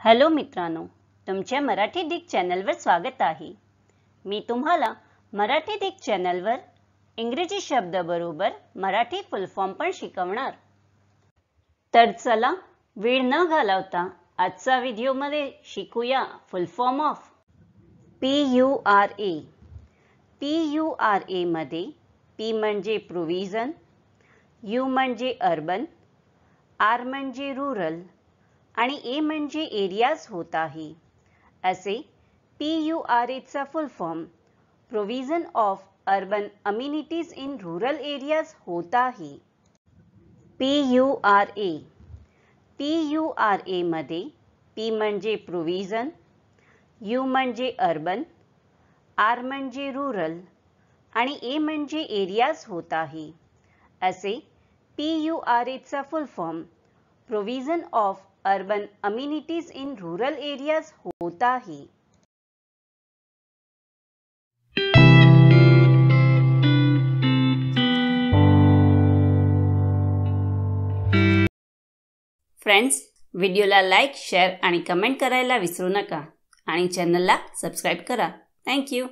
Hello मित्रांनो तुमच्या Marathi Dick चॅनलवर स्वागत आहे. मी तुम्हाला मराठी डिक चॅनलवर इंग्रजी शब्दाबरोबर मराठी फुल फॉर्म पण शिकवणार. तर चला वेळ न घालवता आजचा व्हिडिओमध्ये शिकूया full form of P U R A P U R एमध्ये पी म्हणजे प्रोव्हिजन यू म्हणजे अर्बन आर म्हणजे रुरल आणि ए म्हणजे एरियाज होत आहे. असे पी यू आर एचा full form provision of urban amenities in rural areas होत आहे. P U R A P U R एमध्ये पी म्हणजे प्रोव्हिजन यू म्हणजे अर्बन आर म्हणजे रुरल आणि ए म्हणजे एरियाज होत आहे. असे पी यू आर एचा full form provision of urban amenities in rural areas होता आहे फ्रेंड्स व्हिडिओला लाईक शेअर आणि कमेंट करायला विसरू नका. आणि चॅनलला सबस्क्राईब करा. थँक्यू